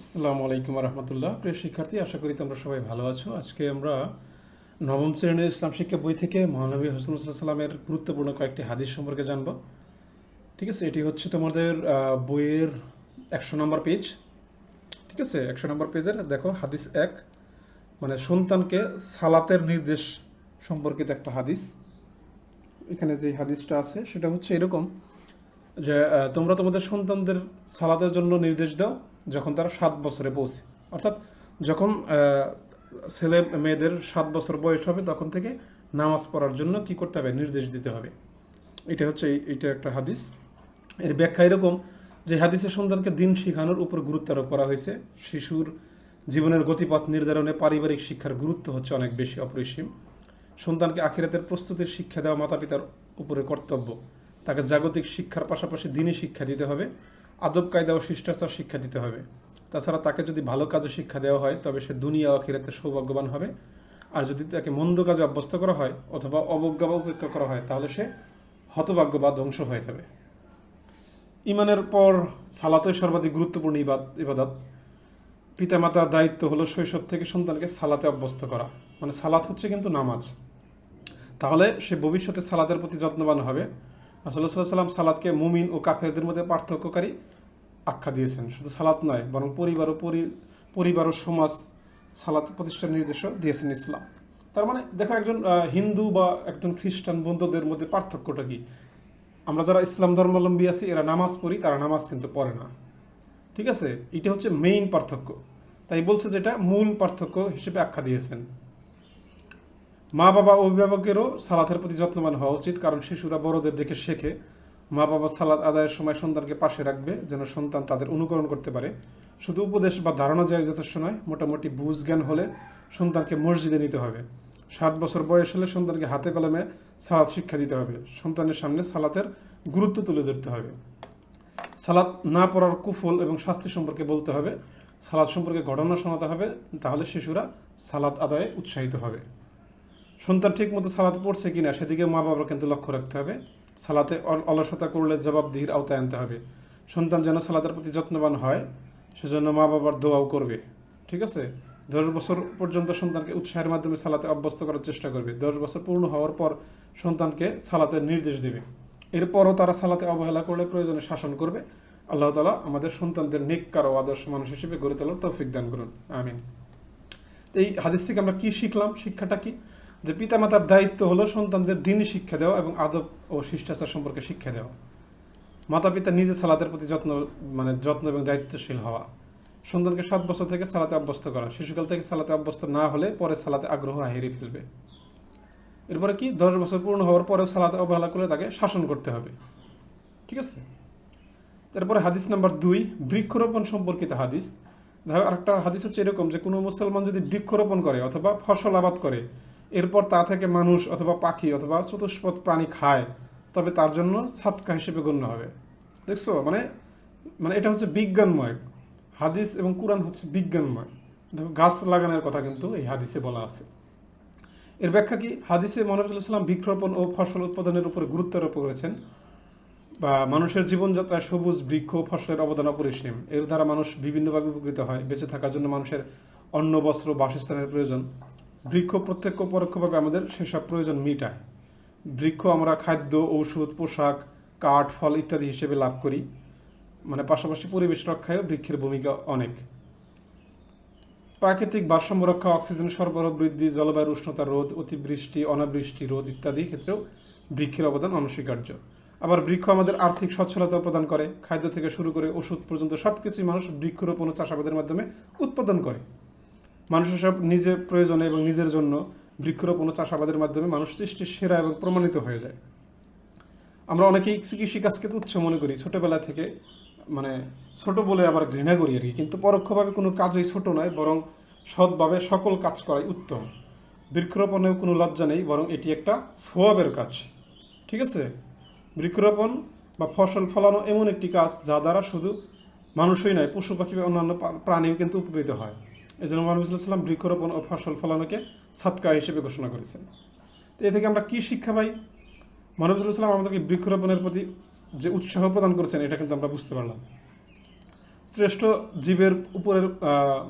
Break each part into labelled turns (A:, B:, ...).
A: আসসালামু আলাইকুম রহমতুল্লাহ। প্রিয় শিক্ষার্থী, আশা করি তোমরা সবাই ভালো আছো। আজকে আমরা নবম শ্রেণির ইসলাম শিক্ষা বই থেকে মহানবী হসনুল সাল্লামের গুরুত্বপূর্ণ কয়েকটি হাদিস সম্পর্কে জানব। ঠিক আছে? এটি হচ্ছে তোমাদের বইয়ের একশো নম্বর পেজ। ঠিক আছে? একশো নম্বর পেজের, দেখো, হাদিস এক। মানে সন্তানকে সালাতের নির্দেশ সম্পর্কিত একটা হাদিস। এখানে যে হাদিসটা আছে, সেটা হচ্ছে এরকম যে তোমরা তোমাদের সন্তানদের সালাতের জন্য নির্দেশ দাও। যখন তারা সাত বছরে পৌঁছে। অর্থাৎ যখন ছেলে মেয়েদের সাত বছর বয়স হবে, তখন থেকে নামাজ পড়ার জন্য কি করতে হবে? নির্দেশ দিতে হবে। এটা হচ্ছে এইটা একটা হাদিস। এর ব্যাখ্যা এরকম যে হাদিসের সন্তানকে দিন শিখানোর উপর গুরুত্ব আরোপ করা হয়েছে। শিশুর জীবনের গতিপথ নির্ধারণে পারিবারিক শিক্ষার গুরুত্ব হচ্ছে অনেক বেশি অপরিসীম। সন্তানকে আখিরাতের প্রস্তুতির শিক্ষা দেওয়া মাতা পিতার উপরে কর্তব্য। তাকে জাগতিক শিক্ষার পাশাপাশি দিনই শিক্ষা দিতে হবে। আদব কায়দা ও শিষ্টাচার শিক্ষা দিতে হবে। তাছাড়া তাকে যদি ভালো কাজে শিক্ষা দেওয়া হয়, তবে সে দুনিয়া ও আখিরাতে সৌভাগ্যবান হবে। আর যদি তাকে মন্দ কাজে অভ্যস্ত করা হয় অথবা অবজ্ঞা বা উপেক্ষা করা হয়, তাহলে সে হতভাগ্য বা ধ্বংস হয়ে যাবে। ইমানের পর সালাতের সর্বাধিক গুরুত্বপূর্ণ ইবাদ, ইবাদত। পিতামাতার দায়িত্ব হলো শৈশব থেকে সন্তানকে সালাতে অভ্যস্ত করা। মানে সালাত হচ্ছে কিন্তু নামাজ। তাহলে সে ভবিষ্যতে সালাতের প্রতি যত্নবান হবে। রাসুল্লাহ সাল্লাম সালাদকে মুমিন ও কাফেরদের মধ্যে পার্থক্যকারী। আখ্যা দিয়েছেন। শুধু সালাত নয়, বরং পরিবার ও পরিবার ও সমাজ সালাত প্রতিষ্ঠার নির্দেশও দিয়েছেন ইসলাম। তার মানে দেখো একজন হিন্দু বা একজন খ্রিস্টান বন্ধুদের মধ্যে পার্থক্যটা কি? আমরা যারা ইসলাম ধর্মাবলম্বী আছি, এরা নামাজ পড়ি, তারা নামাজ কিন্তু পড়ে না। ঠিক আছে? এটা হচ্ছে মেইন পার্থক্য। তাই বলছে যেটা মূল পার্থক্য হিসেবে আখ্যা দিয়েছেন। মা বাবা অভিভাবকেরও সালাতের প্রতি যত্নবান হওয়া উচিত, কারণ শিশুরা বড়দের দেখে শেখে মা বাবা সালাদ আদায়ের সময় সন্তানকে পাশে রাখবে, যেন সন্তান তাদের অনুকরণ করতে পারে। শুধু উপদেশ বা ধারণা যায় যথেষ্ট নয়, মোটামুটি বুঝ জ্ঞান হলে সন্তানকে মসজিদে নিতে হবে। সাত বছর বয়স হলে সন্তানকে হাতে কলমে সালাদ শিক্ষা দিতে হবে। সন্তানের সামনে সালাতের গুরুত্ব তুলে ধরতে হবে। সালাত না পড়ার কুফল এবং শাস্তি সম্পর্কে বলতে হবে। সালাদ সম্পর্কে ঘটনা শোনাতে হবে, তাহলে শিশুরা সালাত আদায়ে উৎসাহিত হবে। সন্তান ঠিক মতো সালাত পড়ছে কিনা সেদিকে মা বাবার কিন্তু লক্ষ্য রাখতে হবে। সালাতে অলসতা করলে জবাবদিহির আওতায় আনতে হবে। সন্তান যেন সালাতের প্রতি যত্নবান হয়, সেজন্য মা বাবার দোয়াও করবে। ঠিক আছে? দশ বছর পর্যন্ত সন্তানকে উৎসাহের মাধ্যমে সালাতে অভ্যস্ত করার চেষ্টা করবে। দশ বছর পূর্ণ হওয়ার পর সন্তানকে সালাতের নির্দেশ দেবে। এরপরও তারা সালাতে অবহেলা করলে প্রয়োজনে শাসন করবে। আল্লাহ তালা আমাদের সন্তানদের নিকার ও আদর্শ মানুষ হিসেবে গড়ে তোলার তৌফিক দান করুন। আমিন। এই হাদিস থেকে আমরা কি শিখলাম? শিক্ষাটা কি? যে পিতামাতার দায়িত্ব হলো সন্তানদের দিনই শিক্ষা দেওয়া এবং আদব ও শিষ্টাচার সম্পর্কে শিক্ষা দেওয়া। মাতা পিতা নিজে সালাতের প্রতি যত্ন মানে যত্ন এবং দায়িত্বশীল হওয়া। সন্তানকে সাত বছর থেকে সালাতে অভ্যস্ত করা। শিশুকাল থেকে সালাতে অভ্যস্ত না হলে পরে সালাতে আগ্রহ হারিয়ে ফেলবে। এরপরে কি? দশ বছর পূর্ণ হওয়ার পরেও সালাতে অবহেলা করে তাকে শাসন করতে হবে। ঠিক আছে? তারপরে হাদিস নাম্বার দুই, বৃক্ষরোপণ সম্পর্কিত হাদিস। দেখো, আরেকটা হাদিস হচ্ছে এরকম যে কোনো মুসলমান যদি বৃক্ষরোপণ করে অথবা ফসল আবাদ করে এরপর তা থেকে মানুষ অথবা পাখি অথবা চতুষ্পদ প্রাণী খায়, তবে তার জন্য ছাতকা হিসেবে গণ্য হবে। দেখছ? মানে মানে এটা হচ্ছে বিজ্ঞানময়। হাদিস এবং কোরআন হচ্ছে বিজ্ঞানময়। গাছ লাগানোর কথা কিন্তু এই হাদিসে বলা আছে। এর ব্যাখ্যা কি? হাদিসে মহানবুল্লাহ সাল্লাম বৃক্ষরোপণ ও ফসল উৎপাদনের উপরে গুরুত্ব আরোপ করেছেন। বা মানুষের জীবনযাত্রায় সবুজ বৃক্ষ ফসলের অবদান অপরিসীম। এর দ্বারা মানুষ বিভিন্নভাবে উপকৃত হয়। বেঁচে থাকার জন্য মানুষের অন্ন, বস্ত্র, বাসস্থানের প্রয়োজন। বৃক্ষ প্রত্যক্ষ পরোক্ষভাবে আমাদের সেসব প্রয়োজন মিটায় বৃক্ষ আমরা খাদ্য, ঔষধ, পোশাক, কাঠ, ফল ইত্যাদি হিসেবে লাভ করি। মানে পাশাপাশি পরিবেশ রক্ষায়ও বৃক্ষের ভূমিকা অনেক। প্রাকৃতিক ভারসাম্য রক্ষা, অক্সিজেন সরবরাহ বৃদ্ধি, জলবায়ুর উষ্ণতা রোধ, অতিবৃষ্টি, অনাবৃষ্টি রোধ ইত্যাদি ক্ষেত্রেও বৃক্ষের অবদান অনস্বীকার্য। আবার বৃক্ষ আমাদের আর্থিক সচ্ছলতা প্রদান করে। খাদ্য থেকে শুরু করে ওষুধ পর্যন্ত সব কিছুই মানুষ বৃক্ষরোপণ ও চাষাবাদের মাধ্যমে উৎপাদন করে। মানুষের সব নিজের প্রয়োজনে এবং নিজের জন্য বৃক্ষরোপণ ও চাষাবাদের মাধ্যমে মানুষ সৃষ্টির সেরা এবং প্রমাণিত হয়ে যায়। আমরা অনেকেই কৃষিকাজকে তুচ্ছ মনে করি, ছোটবেলা থেকে মানে ছোট বলে আবার ঘৃণা করি আর কি, কিন্তু পরোক্ষভাবে কোনো কাজই ছোট নয়, বরং সৎভাবে সকল কাজ করাই উত্তম। বৃক্ষরোপণেও কোনো লজ্জা নেই, বরং এটি একটা সোয়াবের কাজ। ঠিক আছে? বৃক্ষরোপণ বা ফসল ফলানো এমন একটি কাজ যা দ্বারা শুধু মানুষই নয়, পশু পাখি বা অন্যান্য প্রাণীও কিন্তু উপকৃত হয়। এই জন্য মহানবুল্লাহাম বৃক্ষরোপণ ও ফসল ফলানোকে সাতকা হিসেবে ঘোষণা করেছেন। তো এ থেকে আমরা কি শিক্ষা পাই? মহানবুল্লাহাম আমাদেরকে বৃক্ষরোপণের প্রতি যে উৎসাহ প্রদান করেছেন, এটা কিন্তু আমরা বুঝতে পারলাম। শ্রেষ্ঠ জীবের উপরের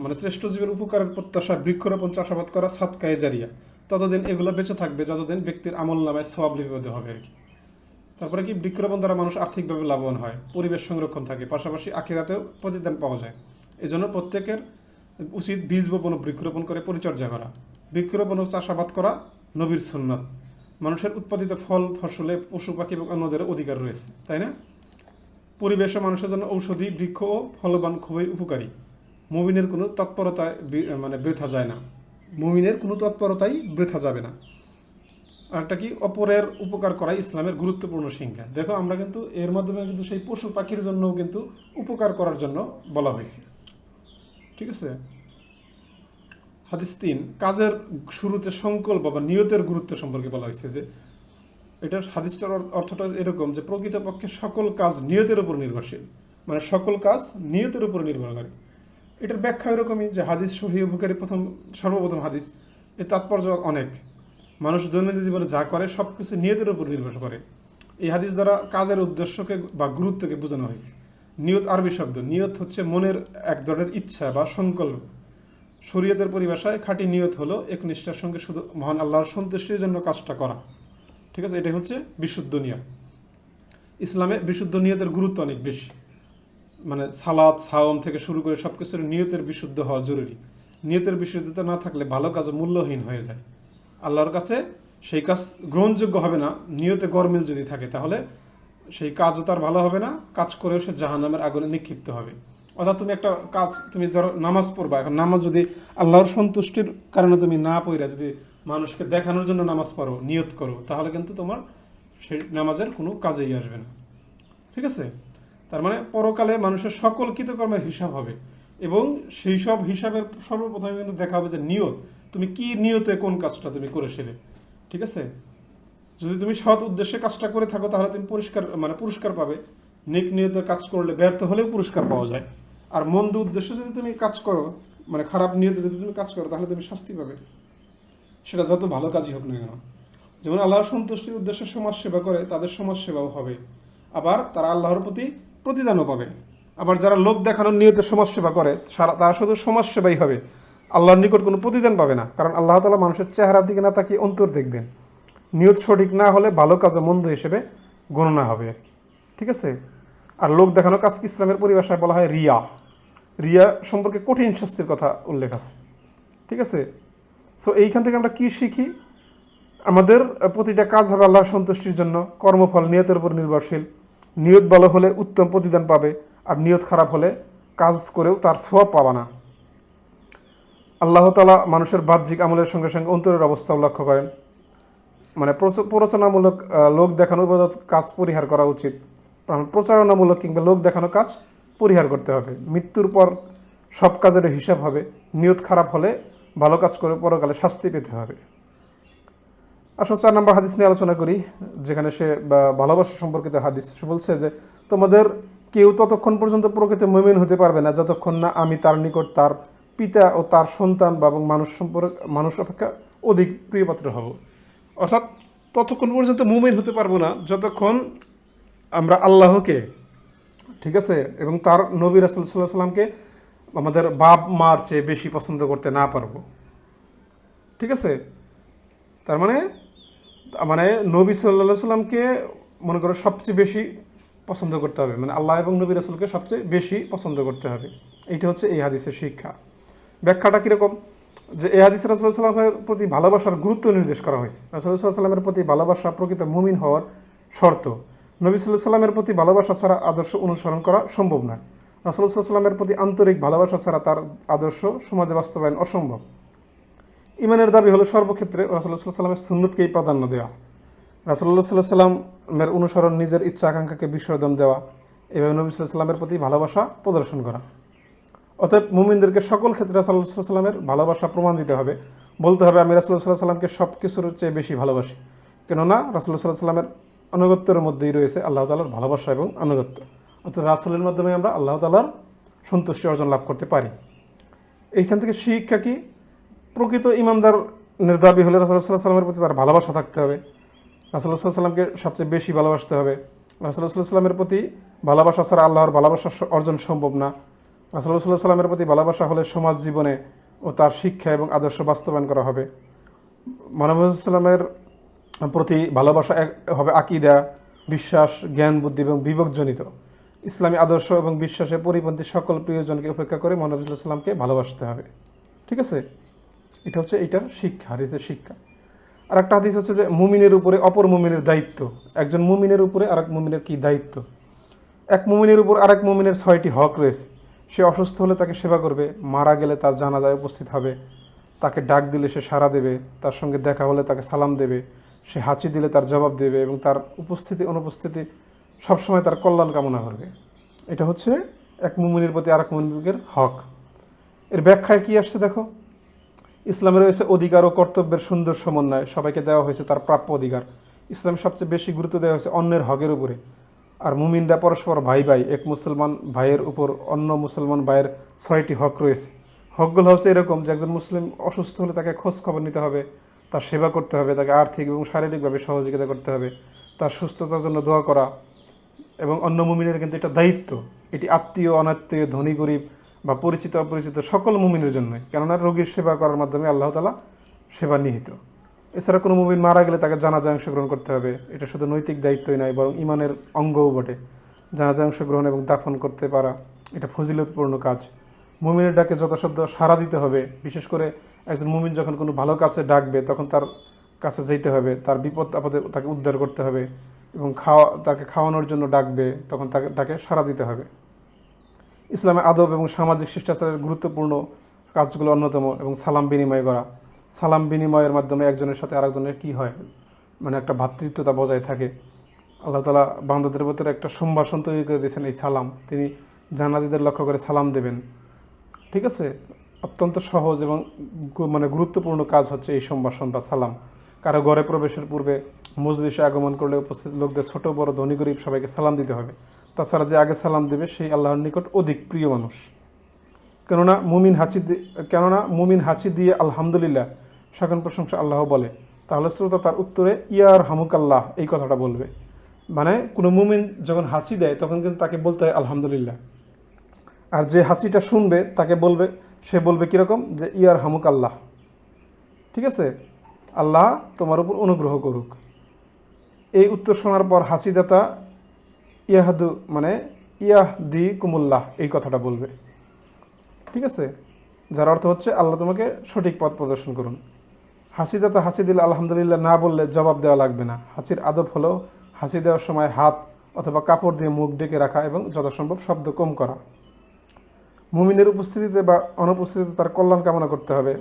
A: মানে শ্রেষ্ঠ জীবের উপকারের প্রত্যাশা বৃক্ষরোপণ, চাষাবাদ করা সাতকায়ে জারিয়া। ততদিন এগুলো বেঁচে থাকবে যতদিন ব্যক্তির আমল নামায় সব লিপিবদ্ধ হবে আর কি। তারপরে কি বৃক্ষরোপণ দ্বারা মানুষ আর্থিকভাবে লাভবান হয়, পরিবেশ সংরক্ষণ থাকে, পাশাপাশি আখিরাতেও প্রতিদান পাওয়া যায়। এই জন্য প্রত্যেকের উচিত বীজ বপন ও বৃক্ষরোপণ করে পরিচর্যা করা। বৃক্ষরোপণ ও চাষাবাদ করা নবীর সুন্নত। মানুষের উৎপাদিত ফল, ফসলে পশু, পাখি এবং অন্যদের অধিকার রয়েছে, তাই না? পরিবেশ মানুষের জন্য ঔষধি, বৃক্ষ ও ফলবান খুবই উপকারী। মুমিনের কোনো তৎপরতায় মানে বৃথা যায় না। মুমিনের কোনো তৎপরতাই বৃথা যাবে না। আরেকটা কি? অপরের উপকার করাই ইসলামের গুরুত্বপূর্ণ সংখ্যা। দেখো, আমরা কিন্তু এর মাধ্যমে কিন্তু সেই পশু, পাখির জন্যও কিন্তু উপকার করার জন্য বলা হয়েছে। ঠিক আছে? হাদিস তিন, কাজের শুরুতে সংকল্প বা নিয়তের গুরুত্ব সম্পর্কে বলা হয়েছে যে, এটা হাদিসটার অর্থটা এরকম যে, প্রকৃতপক্ষে সকল কাজ নিয়তের উপর নির্ভরশীল। মানে সকল কাজ নিয়তের উপর নির্ভর করে। এটার ব্যাখ্যা এরকমই যে, হাদিস সহি বুখারি প্রথম সর্বপ্রথম হাদিস, এর তাৎপর্য অনেক। মানুষ দৈনন্দিন জীবনে যা করে সব কিছু নিয়তের উপর নির্ভর করে। এই হাদিস দ্বারা কাজের উদ্দেশ্যকে বা গুরুত্বকে বোঝানো হয়েছে। নিয়ত আরবি শব্দ। নিয়ত হচ্ছে মনের এক ধরনের ইচ্ছা বা সংকল্প। শরীয়তের পরিভাষায় খাঁটি নিয়ত হলো এক নিষ্ঠার সঙ্গে শুধু মহান আল্লাহর সন্তুষ্টির জন্য কাজটা করা। ঠিক আছে? এটাই হচ্ছে বিশুদ্ধ নিয়ত। ইসলামে বিশুদ্ধ নিয়তের গুরুত্ব অনেক বেশি। মানে সালাদ সাওম থেকে শুরু করে সব কিছুর নিয়তের বিশুদ্ধ হওয়া জরুরি। নিয়তের বিশুদ্ধতা না থাকলে ভালো কাজ মূল্যহীন হয়ে যায়। আল্লাহর কাছে সেই কাজ গ্রহণযোগ্য হবে না। নিয়তে গরমিল যদি থাকে তাহলে সেই কাজও তার ভালো হবে না, কাজ করেও সে জাহান্নামের আগুনে নিক্ষিপ্ত হবে। অর্থাৎ তুমি একটা কাজ, তুমি ধরো নামাজ পড়বা, এখন নামাজ যদি আল্লাহর সন্তুষ্টির কারণে তুমি না পড়া যদি মানুষকে দেখানোর জন্য নামাজ পড়ো, নিয়ত করো, তাহলে কিন্তু তোমার সেই নামাজের কোনো কাজেই আসবে না। ঠিক আছে? তার মানে পরকালে মানুষের সকল কৃতকর্মের হিসাব হবে এবং সেই সব হিসাবের সর্বপ্রথমে কিন্তু দেখা হবে যে নিয়ত, তুমি কি নিয়তে কোন কাজটা তুমি করেছিলে ঠিক আছে? যদি তুমি সৎ উদ্দেশ্যে কাজটা করে থাকো, তাহলে তুমি পরিষ্কার মানে পুরস্কার পাবে। নেক নিয়তে কাজ করলে ব্যর্থ হলেও পুরস্কার পাওয়া যায়। আর মন্দ উদ্দেশ্যে যদি তুমি কাজ করো মানে খারাপ নিয়তে যদি তুমি কাজ করো, তাহলে তুমি শাস্তি পাবে। সেটা যত ভালো কাজই হোক না কেন। যেমন আল্লাহ সন্তুষ্টির উদ্দেশ্যে সমাজ সেবা করে, তাদের সমাজ সেবাও হবে। আবার তারা আল্লাহর প্রতি প্রতিদানও পাবে। আবার যারা লোক দেখানোর নিয়তে সমাজ সেবা করে তারা শুধু সমাজ সেবাই হবে। আল্লাহর নিকট কোনো প্রতিদান পাবে না। কারণ আল্লাহ তালা মানুষের চেহারার দিকে না তাকিয়ে অন্তর দেখবেন। নিয়ত সঠিক না হলে ভালো কাজ মন্দ হিসেবে গণনা হবে আর কি। ঠিক আছে? আর লোক দেখানো কাজ কি? ইসলামের পরিভাষায় বলা হয় রিয়া। রিয়া সম্পর্কে কঠিন শাস্তির কথা উল্লেখ আছে। ঠিক আছে? সো এইখান থেকে আমরা কি শিখি? আমাদের প্রতিটা কাজ হবে আল্লাহর সন্তুষ্টির জন্য। কর্মফল নিয়তের উপর নির্ভরশীল। নিয়ত ভালো হলে উত্তম প্রতিদান পাবে। আর নিয়ত খারাপ হলে কাজ করেও তার সোয়াব পাবা না। আল্লাহ তালা মানুষের বাহ্যিক আমলের সঙ্গে সঙ্গে অন্তরের অবস্থাও লক্ষ্য করেন। মানে প্ররোচনামূলক লোক দেখানো কাজ পরিহার করা উচিত। প্রচারণামূলক কিংবা লোক দেখানো কাজ পরিহার করতে হবে। মৃত্যুর পর সব কাজের হিসাব হবে। নিয়ত খারাপ হলে ভালো কাজ করে পরকালে শাস্তি পেতে হবে। আসলে চার নম্বর হাদিস নিয়ে আলোচনা করি, যেখানে সে ভালোবাসা সম্পর্কিত হাদিস। সে বলছে যে, তোমাদের কেউ ততক্ষণ পর্যন্ত প্রকৃত মমিন হতে পারবে না, যতক্ষণ না আমি তার নিকট তার পিতা ও তার সন্তান বা এবং মানুষ সম্পর্ক, মানুষ অপেক্ষা অধিক প্রিয়পাত্র হব। অর্থাৎ ততক্ষণ পর্যন্ত মুমিন হতে পারব না, যতক্ষণ আমরা আল্লাহকে, ঠিক আছে, এবং তার নবী রাসুল সাল্লাহ সাল্লামকে আমাদের বাপ মার চেয়ে বেশি পছন্দ করতে না পারব। ঠিক আছে? তার মানে মানে নবী সাল্লাহ সাল্লামকে মনে করো সবচেয়ে বেশি পছন্দ করতে হবে মানে আল্লাহ এবং নবী রাসুলকে সবচেয়ে বেশি পছন্দ করতে হবে। এইটা হচ্ছে এই হাদিসের শিক্ষা। ব্যাখ্যাটা কীরকম? যে এ হাদিস রাসুল্লাহ সাল্লামের প্রতি ভালোবাসার গুরুত্ব নির্দেশ করা হয়েছে। রাসুল্লাহ সাল্লামের প্রতি ভালোবাসা প্রকৃত মুমিন হওয়ার শর্ত। নবী সাল্লামের প্রতি ভালোবাসা ছাড়া আদর্শ অনুসরণ করা সম্ভব নয় রাসুল্লাহ সাল্লামের প্রতি আন্তরিক ভালোবাসা ছাড়া তার আদর্শ সমাজে বাস্তবায়ন অসম্ভব। ইমানের দাবি হলো সর্বক্ষেত্রে রাসুল্লাহ সাল্লামের সুন্নতকেই প্রাধান্য দেওয়া রাসুল্লাহ সাল্লাহ সাল্লামের অনুসরণ নিজের ইচ্ছা আকাঙ্ক্ষাকে বিসর্জন দেওয়া। এভাবে নবী সাল্লাহ সাল্লামের প্রতি ভালোবাসা প্রদর্শন করা। অতএব মুমিনদেরকে সকল ক্ষেত্রে রাসুল্লাহ সাল্লামের ভালোবাসা প্রমাণ দিতে হবে। বলতে হবে, আমি রাসুল্লাহ সাল্লাহ সাল্লামকে সব কিছুর চেয়ে বেশি ভালোবাসি। কেননা রাসুল্লাহ সাল্লাহ সাল্লামের আনুগত্যের মধ্যেই রয়েছে আল্লাহ তালার ভালোবাসা এবং আনুগত্য। অর্থাৎ রাসুলের মাধ্যমে আমরা আল্লাহ তালার সন্তুষ্টি অর্জন লাভ করতে পারি। এইখান থেকে শিক্ষা কি? প্রকৃত ইমানদার নির্দাবি হলে রাসুল্লাহ সাল্লামের প্রতি তার ভালোবাসা থাকতে হবে। রাসুল্লাহ সাল্লামকে সবচেয়ে বেশি ভালোবাসতে হবে। রাসুল্লাহ সাল্লামের প্রতি ভালোবাসা ছাড়া আল্লাহর ভালোবাসা অর্জন সম্ভব না। রাসুল্লাহ সাল্লাহ সাল্লামের প্রতি ভালোবাসা হলে সমাজ জীবনে ও তার শিক্ষা এবং আদর্শ বাস্তবায়ন করা হবে। মানবসাল্লামের প্রতি ভালোবাসা এক- হবে আকিদা, বিশ্বাস, জ্ঞান, বুদ্ধি এবং বিবেকজনিত। ইসলামী আদর্শ এবং বিশ্বাসে পরিপন্থী সকল প্রিয়জনকে উপেক্ষা করে মহানবুল্লাহ সাল্লামকে ভালোবাসতে হবে। ঠিক আছে? এটা হচ্ছে এইটার শিক্ষা, হাদিসের শিক্ষা। আর একটা হাদিস হচ্ছে যে, মুমিনের উপরে অপর মুমিনের দায়িত্ব। একজন মুমিনের উপরে আরেক মুমিনের কি দায়িত্ব? এক মুমিনের উপর আরেক মুমিনের ছয়টি হক রয়েছে। সে অসুস্থ হলে তাকে সেবা করবে, মারা গেলে তার জানাজায় উপস্থিত হবে। তাকে ডাক দিলে সে সাড়া দেবে, তার সঙ্গে দেখা হলে তাকে সালাম দেবে, সে হাঁচি দিলে তার জবাব দেবে এবং তার উপস্থিতি, অনুপস্থিতি সবসময় তার কল্যাণ কামনা করবে। এটা হচ্ছে এক মুমিনের প্রতি আর এক মুমিনের হক। এর ব্যাখ্যায় কি আসছে দেখো? ইসলামে রয়েছে অধিকার ও কর্তব্যের সুন্দর সমন্বয়। সবাইকে দেওয়া হয়েছে তার প্রাপ্য অধিকার। ইসলামে সবচেয়ে বেশি গুরুত্ব দেওয়া হয়েছে অন্যের হকের উপরে। আর মুমিনরা পরস্পর ভাই ভাই, এক মুসলমান ভাইয়ের উপর অন্য মুসলমান ভাইয়ের ছয়টি হক রয়েছে। হকগুলো হচ্ছে এরকম যে একজন মুসলিম অসুস্থ হলে তাকে খোঁজ খবর নিতে হবে, তার সেবা করতে হবে, তাকে আর্থিক এবং শারীরিকভাবে সহযোগিতা করতে হবে, তার সুস্থতার জন্য দোয়া করা এবং অন্য মুমিনের কিন্তু এটা দায়িত্ব। এটি আত্মীয়, অনাত্মীয়, ধনী, গরিব বা পরিচিত, অপরিচিত সকল মুমিনের জন্যই। কেননা রোগীর সেবা করার মাধ্যমে আল্লাহ তালা সেবা নিহিত। এছাড়া কোনো মুমিন মারা গেলে তাকে জানাজা অংশগ্রহণ করতে হবে। এটা শুধু নৈতিক দায়িত্বই নয়, বরং ইমানের অঙ্গও বটে। জানাজা অংশগ্রহণ এবং দাফন করতে পারা, এটা ফজিলতপূর্ণ কাজ। মুমিনের ডাকে যথাসাধ্য সাড়া দিতে হবে। বিশেষ করে একজন মুমিন যখন কোনো ভালো কাছে ডাকবে, তখন তার কাছে যেতে হবে। তার বিপদ আপদে তাকে উদ্ধার করতে হবে এবং খাওয়া, তাকে খাওয়ানোর জন্য ডাকবে, তখন তাকে ডাকে সাড়া দিতে হবে। ইসলামে আদব এবং সামাজিক শিষ্টাচারের গুরুত্বপূর্ণ কাজগুলো অন্যতম এবং সালাম বিনিময় করা। সালাম বিনিময়ের মাধ্যমে একজনের সাথে আরেকজনের কী হয়? মানে একটা ভ্রাতৃত্বতা বজায় থাকে। আল্লাহ তালা বান্ধবদের ভিতরে একটা সম্ভাষণ তৈরি করে দিয়েছেন এই সালাম। তিনি জানাদিদের লক্ষ্য করে সালাম দেবেন। ঠিক আছে? অত্যন্ত সহজ এবং মানে গুরুত্বপূর্ণ কাজ হচ্ছে এই সম্ভাষণ বা সালাম। কারও ঘরে প্রবেশের পূর্বে মজলিসে আগমন করলে উপস্থিত লোকদের ছোট, বড়, ধনী, গরিব সবাইকে সালাম দিতে হবে। তাছাড়া যে আগে সালাম দেবে, সেই আল্লাহর নিকট অধিক প্রিয় মানুষ। কেননা মুমিন দি- কেননা মুমিন হাসি দিয়ে আলহামদুলিল্লাহ সকল প্রশংসা আল্লাহ বলে। তাহলে শ্রোতা তার উত্তরে, ইয়ার হামুক আল্লাহ এই কথাটা বলবে। মানে কোনো মুমিন যখন হাসি দেয়, তখন কিন্তু তাকে বলতে হয়, আলহামদুলিল্লাহ। আর যে হাসিটা শুনবে, তাকে বলবে, সে বলবে কীরকম? যে, ইয়ার হামুক আল্লাহ ঠিক আছে? আল্লাহ তোমার উপর অনুগ্রহ করুক। এই উত্তর শোনার পর হাসিদাতা ইয়াহাদু মানে ইয়াহ দি কুমুল্লাহ এই কথাটা বলবে। ঠিক আছে? যার অর্থ হচ্ছে, আল্লাহ তোমাকে সঠিক পথ প্রদর্শন করুন। হাসিদাতা হাসি দিলে আলহামদুলিল্লাহ না বললে জবাব দেওয়া লাগবে না। হাসির আদব হলো হাসি দেওয়ার সময় হাত অথবা কাপড় দিয়ে মুখ ডেকে রাখা এবং যথাসম্ভব শব্দ কম করা। মুমিনের উপস্থিতিতে বা অনুপস্থিতিতে তার কল্যাণ কামনা করতে হবে।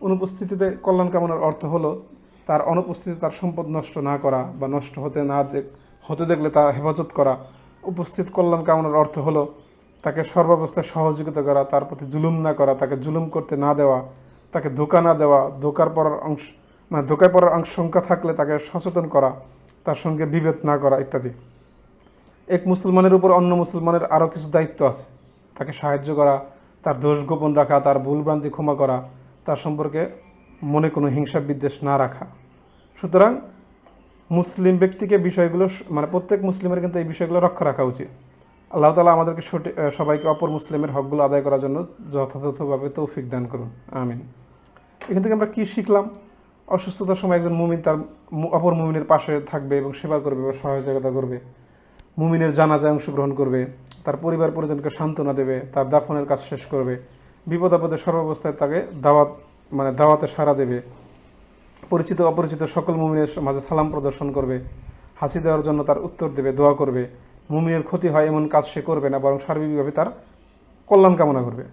A: অনুপস্থিতিতে কল্যাণ কামনার অর্থ হলো তার অনুপস্থিতিতে তার সম্পদ নষ্ট না করা বা নষ্ট হতে না হতে দেখলে তা হেফাজত করা। উপস্থিত কল্যাণ কামনার অর্থ হলো তাকে সর্বাবস্থায় সহযোগিতা করা, তার প্রতি জুলুম না করা, তাকে জুলুম করতে না দেওয়া তাকে ধোকা না দেওয়া, ধোকার পড়ার অংশ মানে ধোকায় পড়ার আশঙ্কা থাকলে তাকে সচেতন করা, তার সঙ্গে বিভেদ না করা ইত্যাদি। এক মুসলমানের উপর অন্য মুসলমানের আরও কিছু দায়িত্ব আছে। তাকে সাহায্য করা, তার দোষ গোপন রাখা, তার ভুলভ্রান্তি ক্ষমা করা, তার সম্পর্কে মনে কোনো হিংসা বিদ্বেষ না রাখা। সুতরাং মুসলিম ব্যক্তিকে বিষয়গুলো মানে প্রত্যেক মুসলিমের কিন্তু এই বিষয়গুলো রক্ষা রাখা উচিত। আল্লাহ তালা আমাদেরকে সবাইকে অপর মুসলিমের হকগুলো আদায় করার জন্য যথাযথভাবে তৌফিক দান করুন। আমিন। এখান থেকে আমরা কী শিখলাম? অসুস্থতার সময় একজন মুমিন তার অপর মুমিনের পাশে থাকবে এবং সেবা করবে বা সহযোগিতা করবে। মুমিনের জানাজায় অংশগ্রহণ করবে, তার পরিবার পরিজনকে সান্ত্বনা দেবে, তার দাফনের কাজ শেষ করবে বিপদ আপদে সর্বাবস্থায় তাকে দাওয়াত মানে দাওয়াতে সাড়া দেবে। পরিচিত অপরিচিত সকল মুমিনের মাঝে সালাম প্রদর্শন করবে, হাসি দেওয়ার জন্য তার উত্তর দেবে, দোয়া করবে। মুমিনের ক্ষতি হয় এমন কাজ সে করবে না, বরং সার্বিকভাবে তার কল্যাণ কামনা করবে।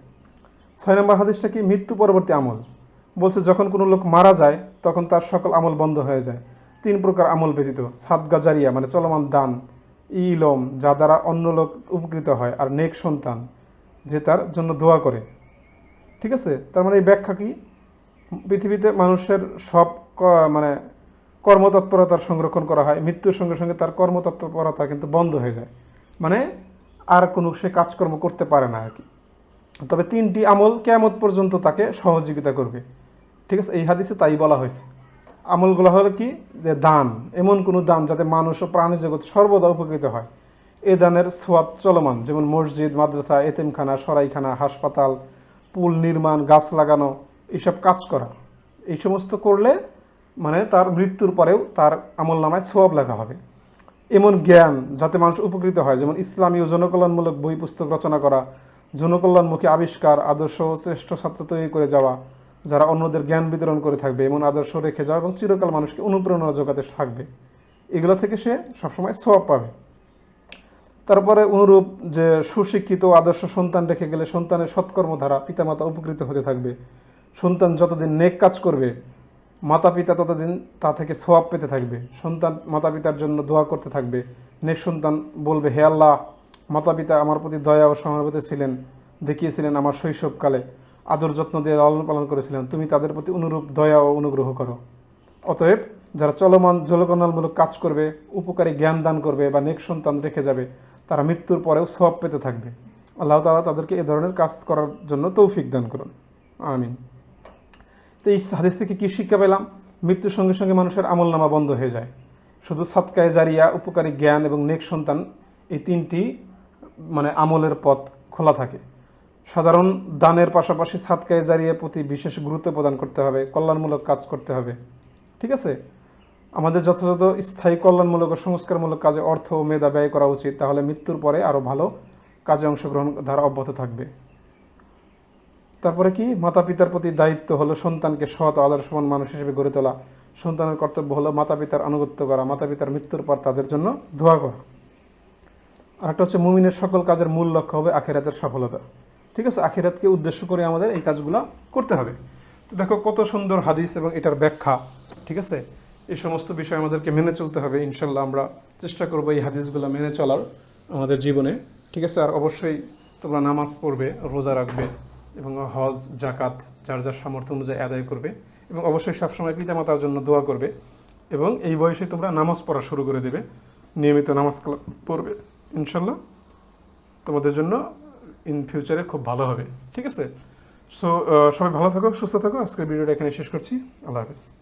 A: ছয় নম্বর হাদিসটা কি? মৃত্যু পরবর্তী আমল। বলছে, যখন কোনো লোক মারা যায়, তখন তার সকল আমল বন্ধ হয়ে যায়। তিন প্রকার আমল ব্যতীত সাদগা জারিয়া মানে চলমান দান, ইলম, যা দ্বারা অন্য লোক উপকৃত হয়, আর নেক সন্তান, যে তার জন্য দোয়া করে। ঠিক আছে? তার মানে এই ব্যাখ্যা কি? পৃথিবীতে মানুষের সব মানে কর্মতৎপরতার সংরক্ষণ করা হয়, মৃত্যুর সঙ্গে সঙ্গে তার কর্মতৎপরতা কিন্তু বন্ধ হয়ে যায়। মানে আর কোনো সে কাজকর্ম করতে পারে না আর কি। তবে তিনটি আমল কেয়ামত পর্যন্ত তাকে সহযোগিতা করবে। ঠিক আছে? এই হাদিসে তাই বলা হয়েছে। আমলগুলো হলো কি? যে দান, এমন কোনো দান যাতে মানুষ ও প্রাণী জগৎ সর্বদা উপকৃত হয়। এ দানের সোয়াদ চলমান, যেমন মসজিদ, মাদ্রাসা, এতিমখানা, সরাইখানা, হাসপাতাল, পুল নির্মাণ, গাছ লাগানো এইসব কাজ করা। এই সমস্ত করলে মানে তার মৃত্যুর পরেও তার আমল নামায় সোয়াব লেখা হবে। এমন জ্ঞান যাতে মানুষ উপকৃত হয়, যেমন ইসলামী ও জনকল্যাণমূলক বই পুস্তক রচনা করা, জনকল্যাণমুখী আবিষ্কার, আদর্শ শ্রেষ্ঠ ছাত্র তৈরি করে যাওয়া যারা অন্যদের জ্ঞান বিতরণ করে থাকবে, এমন আদর্শ রেখে যাওয়া এবং চিরকাল মানুষকে অনুপ্রেরণা যোগাতে থাকবে। এগুলো থেকে সে সবসময় সব পাবে। তারপরে অনুরূপ যে সুশিক্ষিত আদর্শ সন্তান রেখে গেলে সন্তানের সৎকর্ম দ্বারা পিতামাতা উপকৃত হতে থাকবে। সন্তান যতদিন নেক কাজ করবে মাতা পিতা ততদিন তা থেকে সোয়াব পেতে থাকবে। সন্তান মাতা পিতার জন্য দোয়া করতে থাকবে। নেক সন্তান বলবে, হে আল্লাহ মাতা পিতা আমার প্রতি দয়া ও সহানুভূতি ছিলেন, দেখিয়েছিলেন আমার শৈশবকালে। আদর যত্ন দিয়ে লালন পালন করেছিলেন, তুমি তাদের প্রতি অনুরূপ দয়া ও অনুগ্রহ করো। অতএব, যারা চলমান জলকন্যালমূলক কাজ করবে, উপকারী জ্ঞান দান করবে বা নেক সন্তান রেখে যাবে, তারা মৃত্যুর পরেও সব পেতে থাকবে। আল্লাহ তাআলা তাদেরকে এ ধরনের কাজ করার জন্য তৌফিক দান করুন। আমিন। তো এই হাদিস থেকে কী শিক্ষা পেলাম? মৃত্যুর সঙ্গে সঙ্গে মানুষের আমল নামা বন্ধ হয়ে যায়। শুধু সৎকায় জারিয়া, উপকারী জ্ঞান এবং নেক সন্তান, এই তিনটি মানে আমলের পথ খোলা থাকে। সাধারণ দানের পাশাপাশি সাতকায় জারিয়া প্রতি বিশেষ গুরুত্ব প্রদান করতে হবে, কল্যাণমূলক কাজ করতে হবে। ঠিক আছে? আমাদের যথাযথ স্থায়ী কল্যাণমূলক ও সংস্কারমূলক কাজে অর্থ ও মেধা ব্যয় করা উচিত, তাহলে মৃত্যুর পরে আরও ভালো কাজে অংশগ্রহণ ধারা অব্যাহত থাকবে। তারপরে কি? মাতা পিতার প্রতি দায়িত্ব হলো সন্তানকে সৎ আদর্শবান মানুষ হিসেবে গড়ে তোলা। সন্তানের কর্তব্য হলো মাতা পিতার আনুগত্য করা মাতা পিতার মৃত্যুর পর তাদের জন্য দোয়া করা। আর একটা হচ্ছে মুমিনের সকল কাজের মূল লক্ষ্য হবে আখেরাতের সফলতা। ঠিক আছে? আখেরাতকে উদ্দেশ্য করে আমাদের এই কাজগুলো করতে হবে। তো দেখো, কত সুন্দর হাদিস এবং এটার ব্যাখ্যা, ঠিক আছে? এই সমস্ত বিষয় আমাদেরকে মেনে চলতে হবে ইনশাল্লাহ আমরা চেষ্টা করব এই হাদিসগুলো মেনে চলার আমাদের জীবনে, ঠিক আছে? আর অবশ্যই তোমরা নামাজ পড়বে, রোজা রাখবে এবং হজ জাকাত যার যার সামর্থ্য অনুযায়ী আদায় করবে এবং অবশ্যই সবসময় পিতামাতার জন্য দোয়া করবে এবং এই বয়সে তোমরা নামাজ পড়া শুরু করে দেবে। নিয়মিত নামাজ পড়বে ইনশাল্লাহ তোমাদের জন্য ইন ফিউচারে খুব ভালো হবে। ঠিক আছে? সো সবাই ভালো থাকো, সুস্থ থাকো। আজকের ভিডিওটা এখানে শেষ করছি। আল্লাহ হাফিজ।